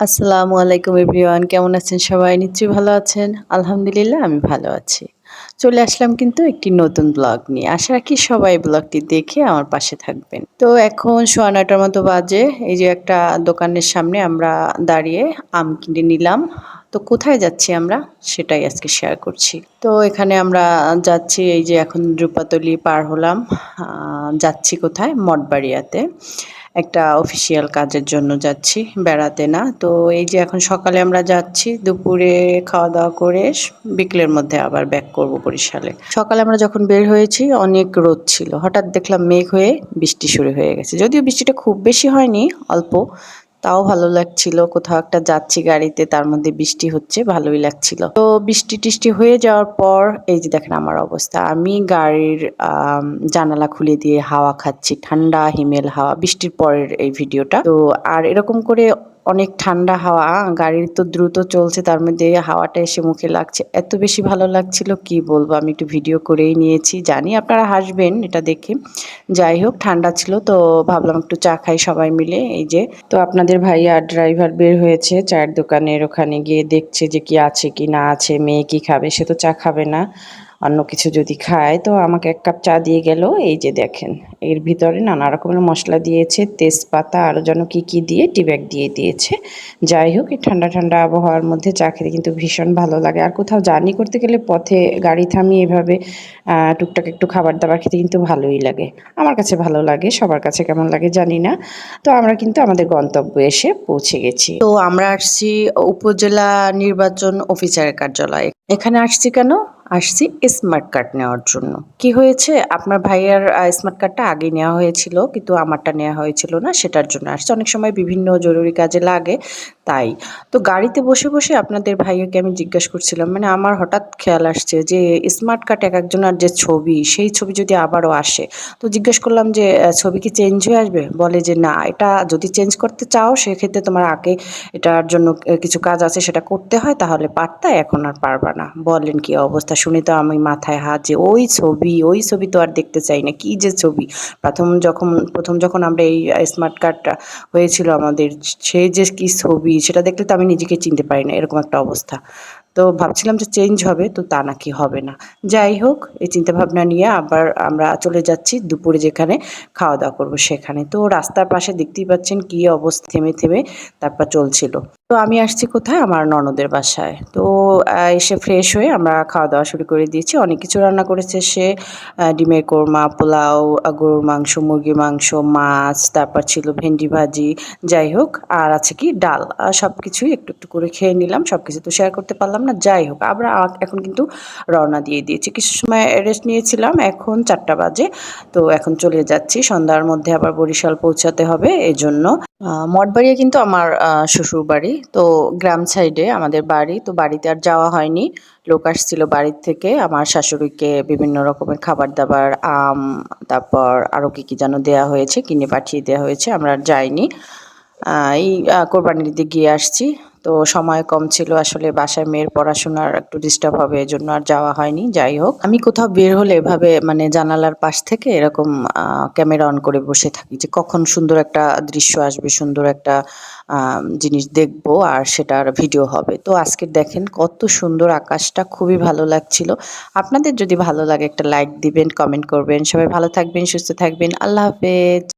আসসালামু আলাইকুম এভরিওয়ান, কেমন আছেন সবাই? নিশ্চয়ই ভালো আছেন? আলহামদুলিল্লাহ, আমি ভালো আছি। চলে আসলাম কিন্তু একটি নতুন ব্লগ নিয়ে। আশা রাখি সবাই ব্লগটি দেখে আমার পাশে থাকবেন। তো এখন সোয়া নয়টার মতো বাজে। এই যে একটা দোকানের সামনে আমরা দাঁড়িয়ে আম কিনে নিলাম। তো কোথায় যাচ্ছি আমরা? সেটাই আজকে শেয়ার করছি। তো এখানে আমরা যাচ্ছি, এই যে এখন রূপাতলি পার হলাম। যাচ্ছি কোথায়? মঠবাড়িয়াতে। একটা অফিসিয়াল কাজের জন্য যাচ্ছি, বেড়াতে না। তো এই যে এখন সকালে আমরা যাচ্ছি, দুপুরে খাওয়া দাওয়া করে বিকেলের মধ্যে আবার ব্যাক করব বরিশালে। সকালে আমরা যখন বের হয়েছি, অনেক রোদ ছিল। হঠাৎ দেখলাম মেঘ হয়ে বৃষ্টি শুরু হয়ে গেছে। যদিও বৃষ্টিটা খুব বেশি হয়নি, অল্প। তাও ভালো লাগছিল। কোথাও একটা যাচ্ছি গাড়িতে, তার মধ্যে বৃষ্টি হচ্ছে, ভালোই লাগছিল। তো বৃষ্টি টিষ্টি হয়ে যাওয়ার পর, এই যে দেখেন আমার অবস্থা, আমি গাড়ির জানালা খুলে দিয়ে হাওয়া খাচ্ছি, ঠান্ডা, হিমেল হাওয়া, বৃষ্টির পরের এই ভিডিওটা। তো আর এরকম করে অনেক ঠান্ডা হাওয়া, গাড়ির তো দ্রুত চলছে, তার মধ্যে হাওয়াটা এসে মুখে লাগছে। এত বেশি ভালো লাগছিল, কি বলব, আমি একটু ভিডিও করেই নিয়েছি, জানি আপনারা হাসবেন এটা দেখে। যাই হোক, ঠান্ডা ছিল, তো ভাবলাম একটু চা খাই সবাই মিলে, এই যে। তো আপনাদের ভাইয়া ড্রাইভার বের হয়েছে, চায়ের দোকানের ওখানে গিয়ে দেখছে যে কি আছে কি না আছে, মেয়ে কি খাবে, সে তো চা খাবে না। অন্য কিছু যদি খায়, তো আমাকে এক কাপ চা দিয়ে গেল। এই যে দেখেন, এর ভিতরে নানা রকমের মশলা দিয়েছে, তেজপাতা, আরও যেন কী কী দিয়ে টিব্যাগ দিয়ে দিয়েছে। যাই হোক, এই ঠান্ডা ঠান্ডা আবহাওয়ার মধ্যে চা খেতে কিন্তু ভীষণ ভালো লাগে। আর কোথাও জার্নি করতে গেলে পথে গাড়ি থামিয়ে এভাবে টুকটাক একটু খাবার দাবার খেতে কিন্তু ভালোই লাগে। আমার কাছে ভালো লাগে, সবার কাছে কেমন লাগে জানি না। তো আমরা কিন্তু আমাদের গন্তব্যে এসে পৌঁছে গেছি। তো আমরা আসছি উপজেলা নির্বাচন অফিসারের কার্যালয়ে। এখানে আসছি কেন? আসছি স্মার্ট কার্ড নেওয়ার জন্য। কি হয়েছে? আপনার ভাইয়ার স্মার্ট কার্ডটা আগে নেওয়া হয়েছিল, কিন্তু আমারটা নেওয়া হয়েছিল না, সেটার জন্য আসছে। অনেক সময় বিভিন্ন জরুরি কাজে লাগে, তাই। তো গাড়িতে বসে বসে আপনাদের ভাইয়াকে আমি জিজ্ঞাসা করছিলাম মানে আমার হঠাৎ খেয়াল আসছে যে স্মার্ট কার্ড এক একজনের যে ছবি, সেই ছবি যদি আবারও আসে, তো জিজ্ঞেস করলাম যে ছবি কি চেঞ্জ হয়ে আসবে? বলে যে, না, এটা যদি চেঞ্জ করতে চাও, সেক্ষেত্রে তোমার আগে এটার জন্য কিছু কাজ আছে, সেটা করতে হয়, তাহলে পারতা, এখন আর পারবা না। বলেন কি অবস্থা শুনে তো আমি মাথায় হাত যে, ওই ছবি ওই ছবি তো আর দেখতে চাই না, কি যে ছবি? প্রথম যখন প্রথম যখন আমরা এই স্মার্ট কার্ডটা হয়েছিল আমাদের, সে যে কি ছবি, সেটা দেখলে তো আমি নিজেকে চিনতে পারি না, এরকম একটা অবস্থা। তো ভাবছিলাম যে চেঞ্জ হবে, তো তা নাকি হবে না। যাই হোক, এই চিন্তাভাবনা নিয়ে আবার আমরা চলে যাচ্ছি দুপুরে যেখানে খাওয়া দাওয়া করব সেখানে। তো রাস্তার পাশে দেখতেই পাচ্ছেন কী অবস্থা, থেমে থেমে তারপর চলছিল। তো আমি আসছি কোথায়? আমার ননদের বাসায়। তো এসে ফ্রেশ হয়ে আমরা খাওয়া দাওয়া শুরু করে দিয়েছি। অনেক কিছু রান্না করেছে সে ডিমের কোরমা, পোলাও গরুর মাংস, মুরগির মাংস, মাছ, তারপর ছিল ভেন্ডি ভাজি। যাই হোক, আর আছে কি ডাল। সব কিছুই একটু একটু করে খেয়ে নিলাম। সব কিছু তো শেয়ার করতে পারলাম না, যাই হোক, আমরা এখন কিন্তু রওনা দিয়ে দিয়েছি। কিছু সময় রেস্ট নিয়েছিলাম, এখন চারটা বাজে। তো এখন চলে যাচ্ছি, সন্ধ্যার মধ্যে আবার বরিশাল পৌঁছাতে হবে এই জন্য মঠবাড়িয়া কিন্তু আমার শ্বশুর বাড়ি, তো গ্রাম সাইডে আমাদের বাড়ি, তো বাড়িতে আর যাওয়া হয়নি। লোক আসছিল বাড়ির থেকে, আমার শাশুড়িকে বিভিন্ন রকমের খাবার দাবার আম, তারপর আরও কী কী যেন দেওয়া হয়েছে, কিনে পাঠিয়ে দেওয়া হয়েছে, আমরা আর যাইনি। এই কোরবানির দিকে গিয়ে আসছি। তো সময় কম ছিল, আসলে বাসায় মেয়ের পড়াশোনার একটু ডিস্টার্ব হবে এজন্য আর যাওয়া হয়নি, যাই হোক। আমি কোথাও বের হলে এভাবে মানে জানালার পাশ থেকে এরকম ক্যামেরা অন করে বসে থাকি যে কখন সুন্দর একটা দৃশ্য আসবে, সুন্দর একটা জিনিস দেখব আর সেটার ভিডিও হবে। তো আজকে দেখেন কত সুন্দর আকাশটা, খুবই ভালো লাগছিল। আপনাদের যদি ভালো লাগে একটা লাইক দিবেন কমেন্ট করবেন। সবাই ভালো থাকবেন, সুস্থ থাকবেন। আল্লাহ হাফেজ।